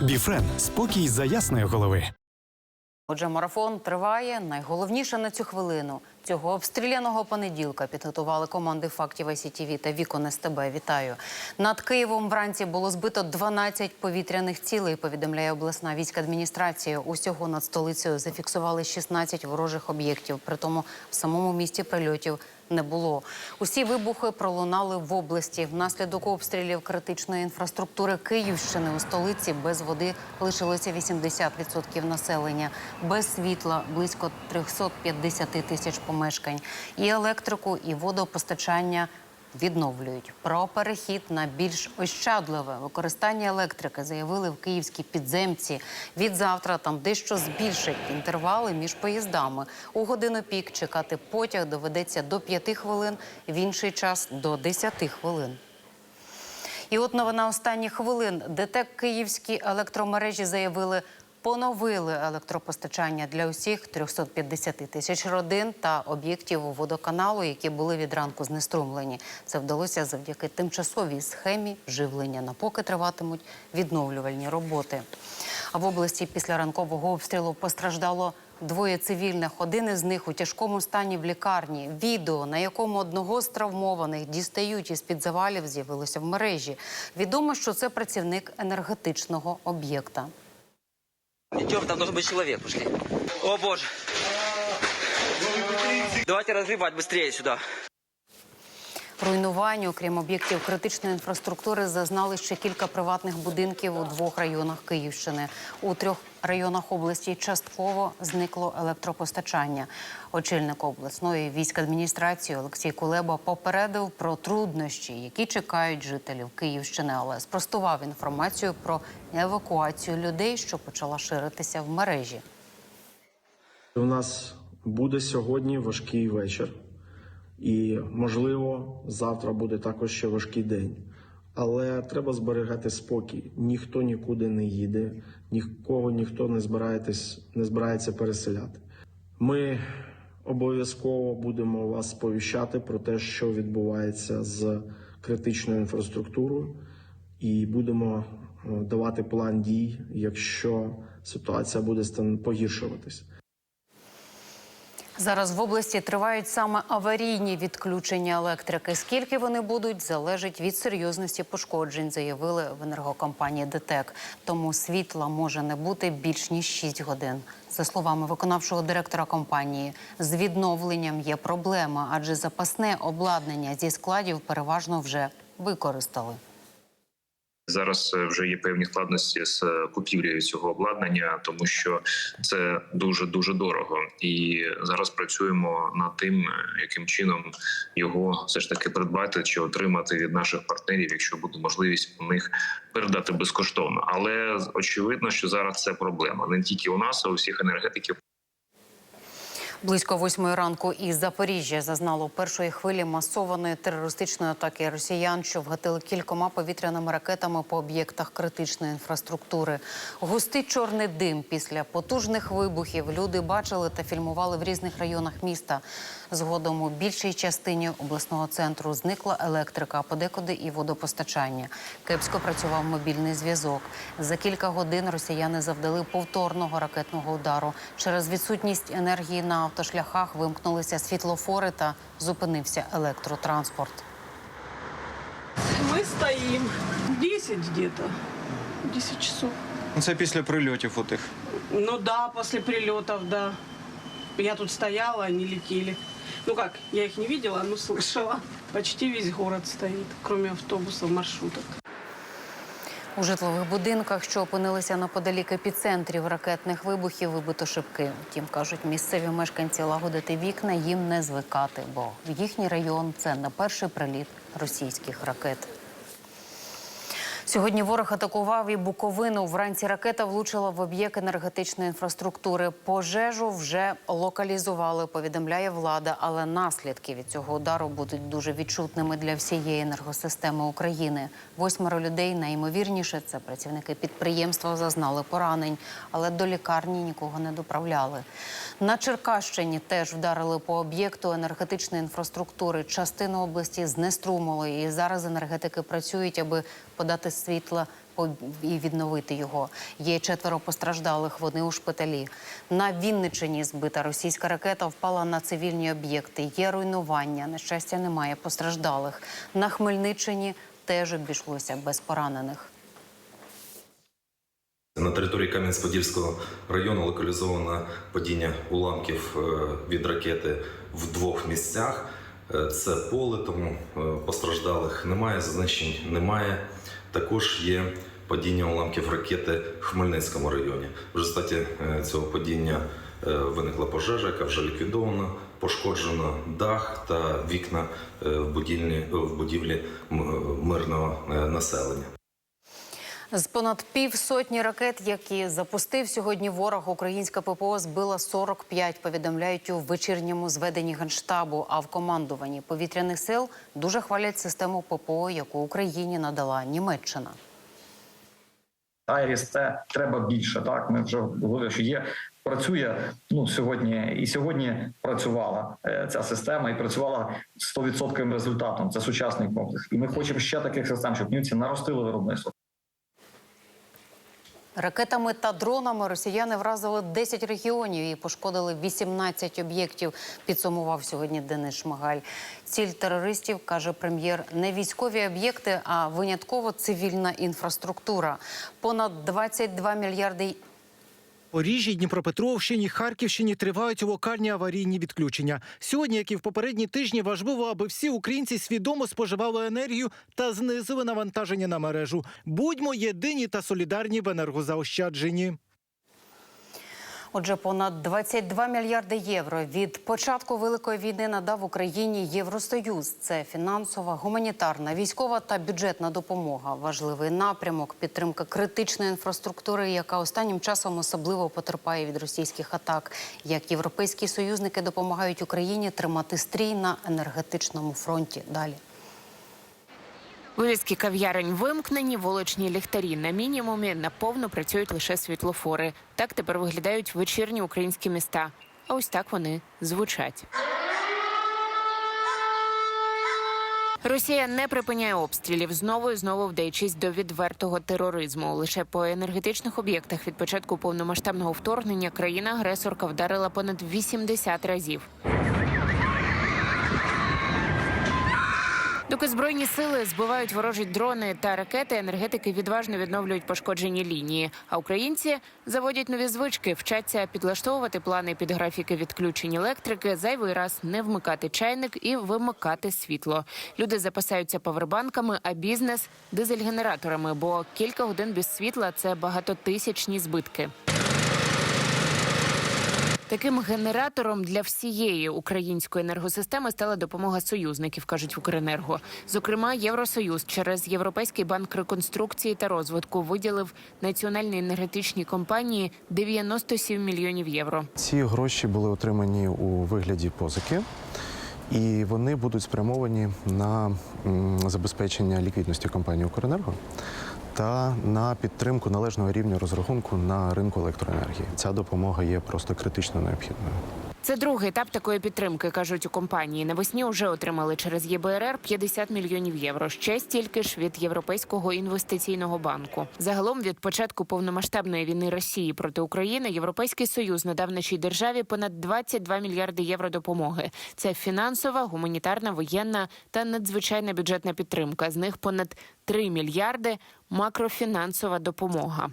Біфрен спокій за ясної голови. Отже, марафон триває. Найголовніше на цю хвилину цього обстріляного понеділка підготували команди фактів ICTV та Вікон СТБ. Вітаю над Києвом. Вранці було збито 12 повітряних цілей. Повідомляє обласна війська адміністрація. Усього над столицею зафіксували 16 ворожих об'єктів. Притому в самому місті прильотів не було. Усі вибухи пролунали в області. Внаслідок обстрілів критичної інфраструктури Київщини у столиці без води лишилося 80% населення, без світла близько 350 тисяч помешкань. І електрику, і водопостачання відновлюють. Про перехід на більш ощадливе використання електрики заявили в київській підземці. Від завтра там дещо збільшать інтервали між поїздами. У годину пік чекати потяг доведеться до 5 хвилин, в інший час до 10 хвилин. І от новина останніх хвилин. ДТЕК Київські електромережі заявили, поновили електропостачання для усіх 350 тисяч родин та об'єктів водоканалу, які були від ранку знеструмлені. Це вдалося завдяки тимчасовій схемі живлення. На поки триватимуть відновлювальні роботи. А в області після ранкового обстрілу постраждало Двоє цивільних, один із них у тяжкому стані в лікарні. Відео, на якому одного з травмованих дістають із під завалів, з'явилося в мережі. Відомо, що це працівник енергетичного об'єкта. Идем, там должен быть человек, пошли. О боже. Давайте разгребать быстрее сюда. Руйнувань, окрім об'єктів критичної інфраструктури, зазнали ще кілька приватних будинків у двох районах Київщини. У трьох районах області частково зникло електропостачання. Очільник обласної військадміністрації Олексій Кулеба попередив про труднощі, які чекають жителів Київщини, але спростував інформацію про евакуацію людей, що почала ширитися в мережі. У нас буде сьогодні важкий вечір, і можливо, завтра буде також ще важкий день. Але треба зберігати спокій. Ніхто нікуди не їде, нікого ніхто не збирається, не збирається переселяти. Ми обов'язково будемо вас сповіщати про те, що відбувається з критичною інфраструктурою, і будемо е, давати план дій, якщо ситуація буде погіршуватись. Зараз в області тривають саме аварійні відключення електрики. Скільки вони будуть, залежить від серйозності пошкоджень, заявили в енергокомпанії ДТЕК. Тому світла може не бути більш ніж 6 годин. За словами виконавчого директора компанії, з відновленням є проблема, адже запасне обладнання зі складів переважно вже використали. Зараз е, вже є певні складності з е, купівлею цього обладнання, тому що це дуже дуже дорого. І зараз працюємо над тим, е, яким чином його все ж таки придбати чи отримати від наших партнерів, якщо буде можливість у них передати безкоштовно. Але очевидно, що зараз це проблема не тільки у нас, а у всіх енергетиків. Близько восьмої ранку із Запоріжжя зазнало першої хвилі масованої терористичної атаки росіян, що вгатили кількома повітряними ракетами по об'єктах критичної інфраструктури. Густий чорний дим після потужних вибухів люди бачили та фільмували в різних районах міста. Згодом у більшій частині обласного центру зникла електрика, подекуди і водопостачання. Кепсько працював мобільний зв'язок. За кілька годин росіяни завдали повторного ракетного удару. Через відсутність енергії на автошляхах вимкнулися світлофори та зупинився електротранспорт. Мы стоим 10 где-то. 10 часов. Ну, Це після прильотів отих. Ну да, после прилетов, да. Я тут стояла, они летели. Ну как, я их не видела, но слышала. Почти весь город стоит, кроме автобусов, маршруток. У житлових будинках, що опинилися неподалік епіцентрів ракетних вибухів, вибито шибки. Втім, кажуть, місцеві мешканці лагодити вікна їм не звикати, бо в їхній район це не перший приліт російських ракет. Сьогодні ворог атакував і Буковину. Вранці ракета влучила в об'єкт енергетичної інфраструктури. Пожежу вже локалізували, повідомляє влада, але наслідки від цього удару будуть дуже відчутними для всієї енергосистеми України. Восьмеро людей найімовірніше це працівники підприємства зазнали поранень, але до лікарні нікого не доправляли. На Черкащині теж вдарили по об'єкту енергетичної інфраструктури. Частину області знеструмили, і зараз енергетики працюють, аби подати світла і відновити його. Є четверо постраждалих. Вони у шпиталі. На Вінничині збита російська ракета впала на цивільні об'єкти. Є руйнування. На щастя, немає постраждалих. На Хмельниччині теж обійшлося без поранених. На території Кам'янець-Подільського району локалізовано падіння уламків е, від ракети в двох місцях. Е, Це поле, тому е, постраждалих немає, зазначень немає. Також є падіння уламків ракети в Хмельницькому районі. В результаті е, цього падіння е, виникла пожежа, яка вже ліквідована. Пошкоджено дах та вікна е, в будівлі, мирного населення. З понад півсотні ракет, які запустив сьогодні ворог, українська ППО збила 45, повідомляють у вечірньому зведенні генштабу. А в командуванні повітряних сил дуже хвалять систему ППО, яку Україні надала Німеччина. Айріс це треба більше. Так ми вже говорили, що є. Працює ну сьогодні, і сьогодні працювала е, ця система, і працювала 100% результатом. Це сучасний комплекс, і ми хочемо ще таких систем, щоб німці наростили виробництво. Ракетами та дронами росіяни вразили 10 регіонів і пошкодили 18 об'єктів. Підсумував сьогодні Денис Шмигаль. Ціль терористів каже прем'єр, не військові об'єкти, а винятково цивільна інфраструктура. Понад 22 мільярди Поріжжі, Дніпропетровщині, Харківщині тривають локальні аварійні відключення. Сьогодні, як і в попередні тижні, важливо, аби всі українці свідомо споживали енергію та знизили навантаження на мережу. Будьмо єдині та солідарні в енергозаощадженні. Отже, понад 22 мільярди євро від початку великої війни надав Україні Євросоюз. Це фінансова, гуманітарна, військова та бюджетна допомога. Важливий напрямок підтримка критичної інфраструктури, яка останнім часом особливо потерпає від російських атак. Як європейські союзники допомагають Україні тримати стрій на енергетичному фронті. Далі. Вивіски кав'ярень вимкнені, вуличні ліхтарі на мінімумі, наповно працюють лише світлофори. Так тепер виглядають вечірні українські міста. А ось так вони звучать. Росія не припиняє обстрілів знову і знову вдаючись до відвертого тероризму. Лише по енергетичних об'єктах від початку повномасштабного вторгнення країна-агресорка вдарила понад 80 разів. Доки збройні сили збивають ворожі дрони та ракети, енергетики відважно відновлюють пошкоджені лінії. А українці заводять нові звички, вчаться підлаштовувати плани під графіки відключень електрики, зайвий раз не вмикати чайник і вимикати світло. Люди запасаються павербанками, а бізнес дизель-генераторами, бо кілька годин без світла це багатотисячні збитки. Таким генератором для всієї української енергосистеми стала допомога союзників, кажуть в Укренерго. Зокрема, Євросоюз через Європейський банк реконструкції та розвитку виділив національній енергетичній компанії 97 мільйонів євро. Ці гроші були отримані у вигляді позики, і вони будуть спрямовані на забезпечення ліквідності компанії «Укренерго» та на підтримку належного рівня розрахунку на ринку електроенергії. Ця допомога є просто критично необхідною. Це другий етап такої підтримки, кажуть у компанії. Навесні вже отримали через ЄБРР 50 мільйонів євро. Ще стільки ж від Європейського інвестиційного банку. Загалом від початку повномасштабної війни Росії проти України Європейський союз надав нашій державі понад 22 мільярди євро допомоги. Це фінансова, гуманітарна, воєнна та надзвичайна бюджетна підтримка. З них понад 3 мільярди макрофінансова допомога.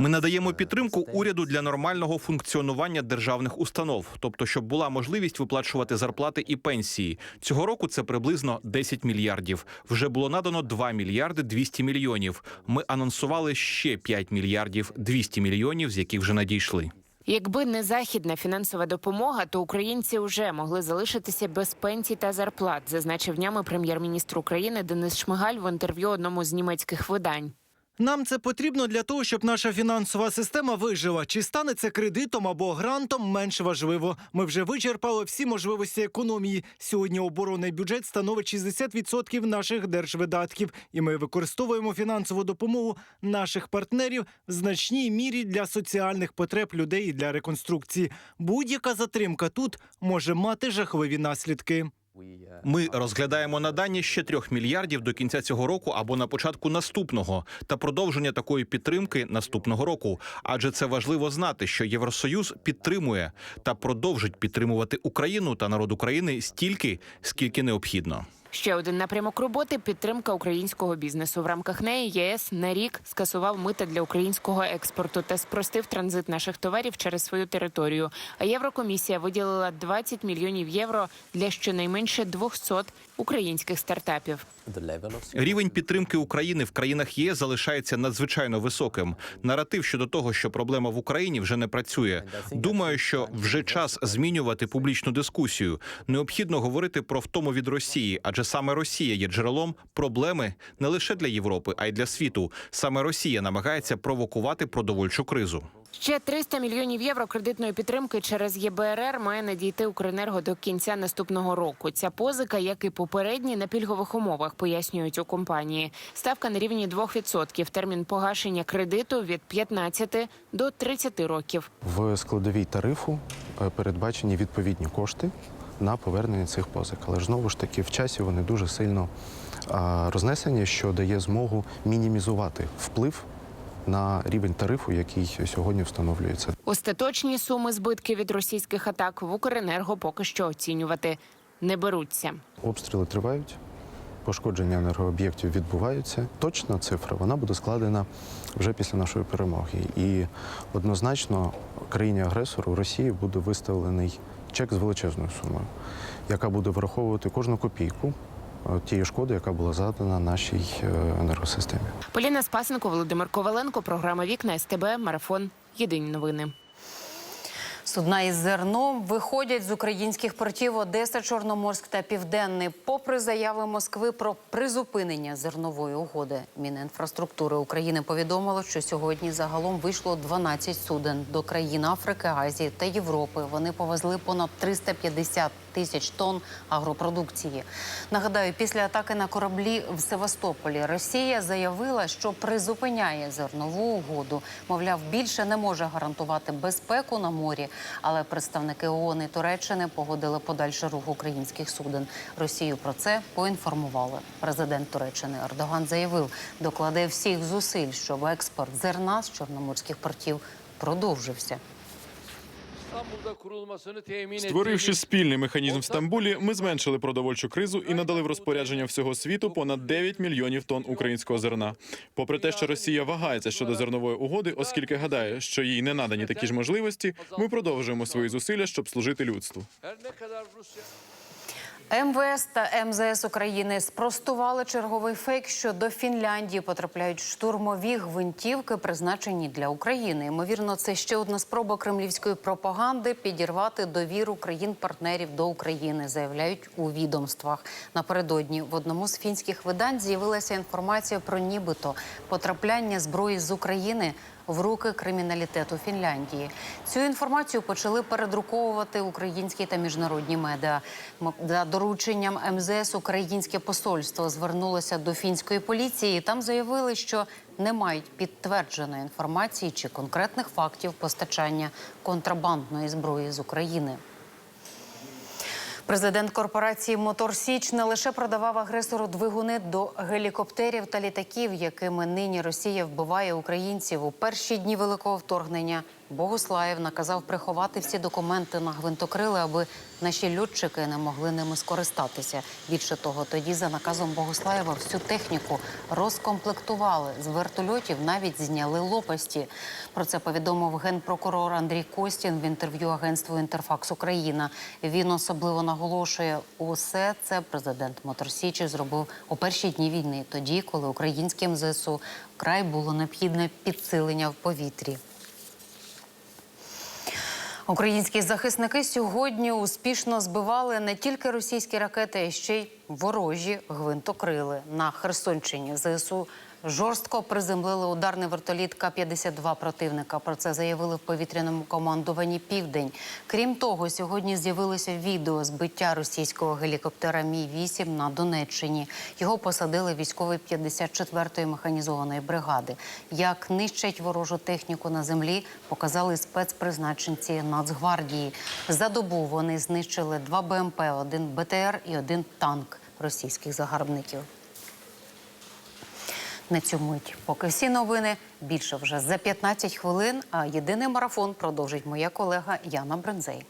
Ми надаємо підтримку уряду для нормального функціонування державних установ, тобто, щоб була можливість виплачувати зарплати і пенсії. Цього року це приблизно 10 мільярдів. Вже було надано 2 мільярди 200 мільйонів. Ми анонсували ще 5 мільярдів 200 мільйонів, з яких вже надійшли. Якби не західна фінансова допомога, то українці вже могли залишитися без пенсій та зарплат, зазначив днями прем'єр-міністр України Денис Шмигаль в інтерв'ю одному з німецьких видань. Нам це потрібно для того, щоб наша фінансова система вижила. Чи стане це кредитом або грантом, менш важливо. Ми вже вичерпали всі можливості економії. Сьогодні оборонний бюджет становить 60% наших держвидатків, і ми використовуємо фінансову допомогу наших партнерів в значній мірі для соціальних потреб людей і для реконструкції. Будь-яка затримка тут може мати жахливі наслідки. Ми розглядаємо надання ще трьох мільярдів до кінця цього року або на початку наступного та продовження такої підтримки наступного року. Адже це важливо знати, що Євросоюз підтримує та продовжить підтримувати Україну та народ України стільки, скільки необхідно. Ще один напрямок роботи підтримка українського бізнесу. В рамках неї ЄС на рік скасував мита для українського експорту та спростив транзит наших товарів через свою територію. А Єврокомісія виділила 20 мільйонів євро для щонайменше 200 українських стартапів. Рівень підтримки України в країнах ЄС залишається надзвичайно високим. Наратив щодо того, що проблема в Україні вже не працює. Думаю, що вже час змінювати публічну дискусію. Необхідно говорити про втому від Росії, адже саме Росія є джерелом проблеми не лише для Європи, а й для світу. Саме Росія намагається провокувати продовольчу кризу. Ще 300 мільйонів євро кредитної підтримки через єБРР має надійти Укренерго до кінця наступного року. Ця позика, як і попередні, на пільгових умовах, пояснюють у компанії. Ставка на рівні 2%. Термін погашення кредиту від 15 до 30 років. В складовій тарифу е, передбачені відповідні кошти на повернення цих позик. Але ж знову ж таки в часі вони дуже сильно а, рознесені, що дає змогу мінімізувати вплив на рівень тарифу, який сьогодні встановлюється. Остаточні суми збитків від російських атак в Укренерго поки що оцінювати не беруться. Обстріли тривають, пошкодження енергооб'єктів відбуваються. Точна цифра вона буде складена вже після нашої перемоги. І однозначно країні-агресору Росії буде виставлений чек з величезною сумою, яка буде враховувати кожну копійку тієї шкоди, яка була задана нашій е, енергосистемі. Поліна Спасенко, Володимир Коваленко, програма Вікна СТБ, Марафон. Єдині новини. Судна із зерном виходять з українських портів Одеса, Чорноморськ та Південний. Попри заяви Москви про призупинення зернової угоди, Мінінфраструктури України повідомило, що сьогодні загалом вийшло 12 суден до країн Африки, Азії та Європи. Вони повезли понад 350 тисяч тонн агропродукції. Нагадаю, після атаки на кораблі в Севастополі Росія заявила, що призупиняє зернову угоду. Мовляв, більше не може гарантувати безпеку на морі. Але представники ООН і Туреччини погодили подальший рух українських суден. Росію про це поінформували. Президент Туреччини Ердоган заявив, докладе всіх зусиль, щоб експорт зерна з чорноморських портів продовжився. Створивши спільний механізм в Стамбулі, ми зменшили продовольчу кризу і надали в розпорядження всього світу понад 9 мільйонів тонн українського зерна. Попри те, що Росія вагається щодо зернової угоди, оскільки гадає, що їй не надані такі ж можливості, ми продовжуємо свої зусилля, щоб служити людству. МВС та МЗС України спростували черговий фейк, що до Фінляндії потрапляють штурмові гвинтівки, призначені для України. Ймовірно, це ще одна спроба кремлівської пропаганди підірвати довіру країн-партнерів до України, заявляють у відомствах. Напередодні в одному з фінських видань з'явилася інформація про нібито потрапляння зброї з України в руки криміналітету Фінляндії. Цю інформацію почали передруковувати українські та міжнародні медіа. За дорученням МЗС Українське посольство звернулося до фінської поліції. Там заявили, що не мають підтвердженої інформації чи конкретних фактів постачання контрабандної зброї з України. Президент корпорації Мотор Січ не лише продавав агресору двигуни до гелікоптерів та літаків, якими нині Росія вбиває українців у перші дні великого вторгнення. Богуслаєв наказав приховати всі документи на гвинтокрили, аби наші льотчики не могли ними скористатися. Більше того, тоді за наказом Богуслаєва всю техніку розкомплектували з вертольотів, навіть зняли лопасті. Про це повідомив генпрокурор Андрій Костін в інтерв'ю агентству Інтерфакс Україна. Він особливо наголошує, усе це президент Моторсічі зробив у перші дні війни, тоді, коли українським ЗСУ вкрай було необхідне підсилення в повітрі. Українські захисники сьогодні успішно збивали не тільки російські ракети, а ще й ворожі гвинтокрили на Херсонщині. ЗСУ Жорстко приземлили ударний вертоліт К-52 противника. Про це заявили в повітряному командуванні Південь. Крім того, сьогодні з'явилося відео збиття російського гелікоптера Мі-8 на Донеччині. Його посадили військові 54-ї механізованої бригади. Як нищать ворожу техніку на землі, показали спецпризначенці Нацгвардії. За добу вони знищили два БМП, один БТР і один танк російських загарбників. На цю мить. Поки всі новини більше вже за 15 хвилин. А єдиний марафон продовжить моя колега Яна Брензей.